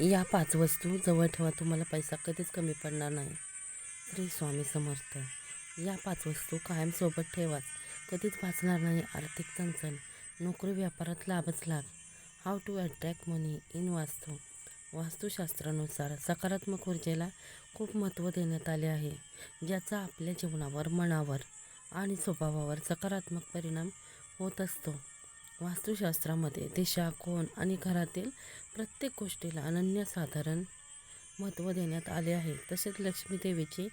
या पाच वस्तू जवळ ठेवा तुम्हाला पैसा कधीच कमी पडणार नाही. श्री स्वामी समर्थ या पाच वस्तू कायम सोबत ठेवाच. कधीच वाचणार नाही आर्थिक चणचण नोकरी व्यापारात लाभच लाभ how to attract money in Vastu. वास्तुशास्त्रानुसार सकारात्मक ऊर्जेला खूप महत्त्व देण्यात आले आहे. ज्याचा आपल्या जीवनावर मनावर आणि स्वभावावर सकारात्मक परिणाम होत असतो. वास्तुशास्त्रामध्ये दिशा कोण आणि घरातील प्रत्येक गोष्टीला अनन्यसाधारण महत्त्व देण्यात आले आहे. तसेच लक्ष्मी देवीची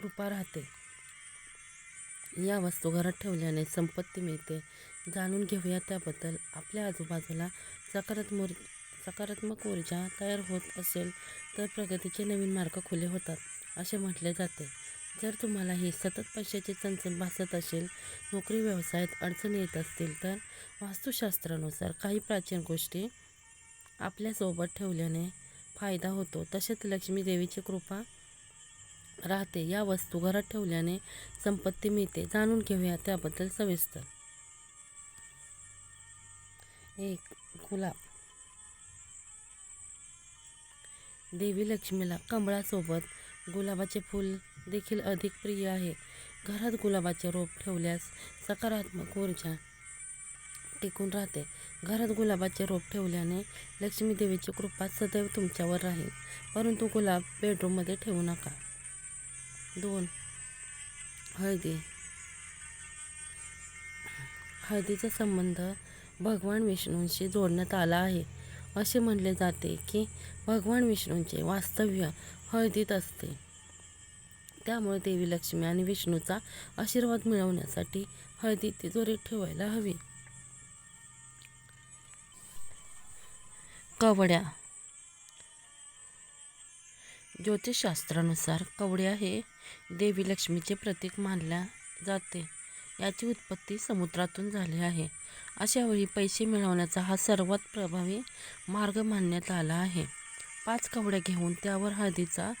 कृपा राहते. या वस्तू घरात ठेवल्याने संपत्ती मिळते. जाणून घेऊया त्याबद्दल. आपल्या आजूबाजूला सकारात्मक सकारात्मक ऊर्जा तयार होत असेल तर प्रगतीचे नवीन मार्ग खुले होतात असे म्हटले जाते. जर तुम्हाला हे सतत पैशाची चणचण भासत असेल नोकरी व्यवसायात अडचणी येत असतील तर वास्तुशास्त्रानुसार काही प्राचीन गोष्टी आपल्यासोबत ठेवल्याने फायदा होतो. तसेच लक्ष्मी देवीची कृपा राहते. या वस्तू घरात ठेवल्याने संपत्ती मिळते. जाणून घेऊया त्याबद्दल सविस्तर. एक गुलाब. देवी लक्ष्मीला कमळासोबत गुलाबाचे फूल देखील अधिक प्रिय आहे. घरात गुलाबाचे रोप ठेवल्यास सकारात्मक ऊर्जा टिकून राहते. घरात गुलाबाचे रोप ठेवल्याने लक्ष्मी देवीची कृपा सदैव तुमच्यावर राहील. परंतु गुलाब बेडरूममध्ये ठेवू नका. दोन हळदी. हळदीचा संबंध भगवान विष्णूंशी जोडण्यात आला आहे. असे म्हणले जाते की भगवान विष्णूंचे वास्तव्य हळदीत असते. त्यामुळे देवी लक्ष्मी आणि विष्णूचा आशीर्वाद मिळवण्यासाठी हळदी तिजोरीत ठेवायला हवी. कवड्या. ज्योतिषशास्त्रानुसार कवड्या हे देवी लक्ष्मीचे प्रतीक मानल्या जाते. याची उत्पत्ती समुद्रातून झाली आहे. अशावेळी पैसे मिळवण्याचा हा सर्वात प्रभावी मार्ग मानण्यात आला आहे. पाच कवड्या घेऊन त्यावर हळदीचा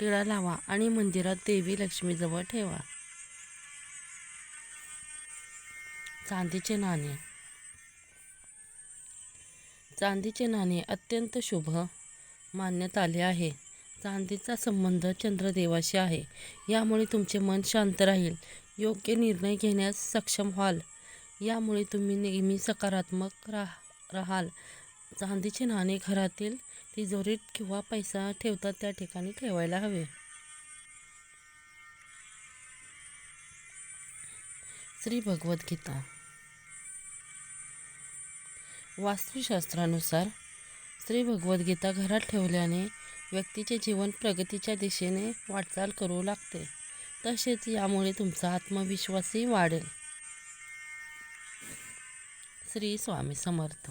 टिळा लावा आणि मंदिरात देवी लक्ष्मीजवळ ठेवा. चांदीचे नाणे. चांदीचे नाणे अत्यंत शुभ मानण्यात आले आहे. चांदीचा संबंध चंद्रदेवाशी आहे. यामुळे तुमचे मन शांत राहील. योग्य निर्णय घेण्यास सक्षम व्हाल. यामुळे तुम्ही नेहमी सकारात्मक राह राहाल. चांदीचे नाणे घरातील तिजोरीत किंवा पैसा ठेवतात त्या ठिकाणी ठेवायला हवे. श्री भगवद्गीता वास्तुशास्त्रानुसार श्री भगवद्गीता घरात ठेवल्याने व्यक्तीचे जीवन प्रगतीच्या दिशेने वाटचाल करू लागते. तसेच यामुळे तुमचा आत्मविश्वासही वाढेल. श्री स्वामी समर्थ.